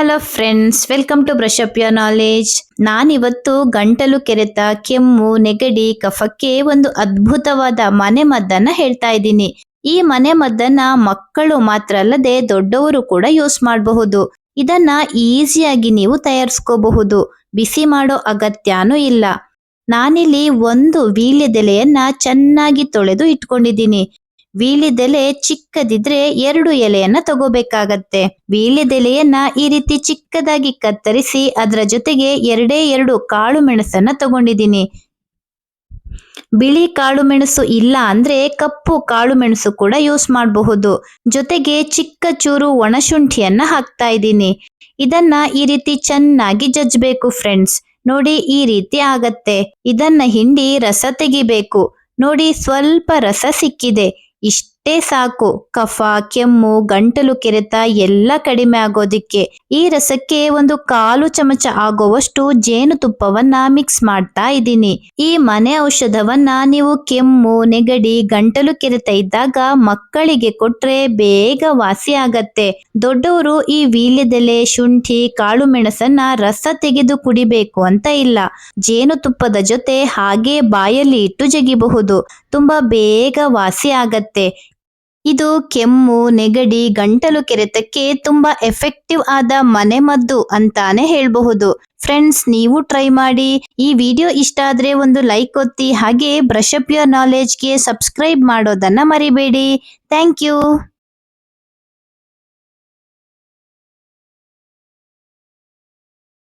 Hello friends welcome to brush up your knowledge ನಾನಿವತ್ತು ಗಂಟಲು ಕೆರೆತ, ಕೆಮ್ಮು, ನೆಗಡಿ, ಕಫಕ್ಕೆ ಒಂದು ಅದ್ಭುತವಾದ ಮನೆ ಮದ್ದನ್ನ ಹೇಳ್ತಾ ಇದ್ದೀನಿ. ಈ ಮನೆ ಮದ್ದನ್ನ ಮಕ್ಕಳು ಮಾತ್ರ ಅಲ್ಲದೆ ದೊಡ್ಡವರು ಕೂಡ ಯೂಸ್ ಮಾಡಬಹುದು. ಇದನ್ನ ಈಸಿಯಾಗಿ ನೀವು ತಯಾರಿಸ್ಕೋಬಹುದು. ಬಿಸಿ ಮಾಡೋ ಅಗತ್ಯನೂ ಇಲ್ಲ. ನಾನಿಲ್ಲಿ ಒಂದು ವೀಳ್ಯದೆಲೆಯನ್ನ ಚೆನ್ನಾಗಿ ತೊಳೆದು ಇಟ್ಕೊಂಡಿದ್ದೀನಿ. ವೀಳ್ಯದೆಲೆ ಚಿಕ್ಕದಿದ್ರೆ ಎರಡು ಎಲೆಯನ್ನ ತಗೋಬೇಕಾಗತ್ತೆ. ವೀಳ್ಯದೆಲೆಯನ್ನ ಈ ರೀತಿ ಚಿಕ್ಕದಾಗಿ ಕತ್ತರಿಸಿ ಅದರ ಜೊತೆಗೆ ಎರಡೇ ಎರಡು ಕಾಳು ಮೆಣಸನ್ನ ತಗೊಂಡಿದ್ದೀನಿ. ಬಿಳಿ ಕಾಳು ಮೆಣಸು ಇಲ್ಲ ಅಂದ್ರೆ ಕಪ್ಪು ಕಾಳು ಮೆಣಸು ಕೂಡ ಯೂಸ್ ಮಾಡಬಹುದು. ಜೊತೆಗೆ ಚಿಕ್ಕ ಚೂರು ಒಣಶುಂಠಿಯನ್ನ ಹಾಕ್ತಾ ಇದ್ದೀನಿ. ಇದನ್ನ ಈ ರೀತಿ ಚೆನ್ನಾಗಿ ಜಜ್ಬೇಕು ಫ್ರೆಂಡ್ಸ್. ನೋಡಿ ಈ ರೀತಿ ಆಗತ್ತೆ. ಇದನ್ನ ಹಿಂಡಿ ರಸ ತೆಗಿಬೇಕು. ನೋಡಿ ಸ್ವಲ್ಪ ರಸ ಸಿಕ್ಕಿದೆ. и ಇಷ್ಟೇ ಸಾಕು. ಕಫ, ಕೆಮ್ಮು, ಗಂಟಲು ಕೆರೆತ ಎಲ್ಲ ಕಡಿಮೆ ಆಗೋದಿಕ್ಕೆ ಈ ರಸಕ್ಕೆ ಒಂದು ಕಾಲು ಚಮಚ ಆಗುವಷ್ಟು ಜೇನುತುಪ್ಪವನ್ನ ಮಿಕ್ಸ್ ಮಾಡ್ತಾ ಇದ್ದೀನಿ. ಈ ಮನೆ ಔಷಧವನ್ನ ನೀವು ಕೆಮ್ಮು, ನೆಗಡಿ, ಗಂಟಲು ಕೆರೆತ ಇದ್ದಾಗ ಮಕ್ಕಳಿಗೆ ಕೊಟ್ರೆ ಬೇಗ ವಾಸಿ ಆಗತ್ತೆ. ದೊಡ್ಡವರು ಈ ವೀಳ್ಯದೆಲೆ, ಶುಂಠಿ, ಕಾಳು ಮೆಣಸನ್ನ ರಸ ತೆಗೆದು ಕುಡಿಬೇಕು ಅಂತ ಇಲ್ಲ. ಜೇನುತುಪ್ಪದ ಜೊತೆ ಹಾಗೆ ಬಾಯಲ್ಲಿ ಇಟ್ಟು ಜಗಿಬಹುದು. ತುಂಬಾ ಬೇಗ ವಾಸಿ ಆಗತ್ತೆ. ಇದು ಕೆಮ್ಮು, ನೆಗಡಿ, ಗಂಟಲು ಕೆರೆತಕ್ಕೆ ತುಂಬಾ ಎಫೆಕ್ಟಿವ್ ಆದ ಮನೆಮದ್ದು ಅಂತಾನೆ ಹೇಳ್ಬಹುದು. ಫ್ರೆಂಡ್ಸ್ ನೀವು ಟ್ರೈ ಮಾಡಿ. ಈ ವಿಡಿಯೋ ಇಷ್ಟ ಆದ್ರೆ ಒಂದು ಲೈಕ್ ಒತ್ತಿ. ಹಾಗೆ ಬ್ರಷಪ್ ಯೋರ್ ನಾಲೆಜ್ಗೆ ಸಬ್ಸ್ಕ್ರೈಬ್ ಮಾಡೋದನ್ನ ಮರಿಬೇಡಿ. Thank you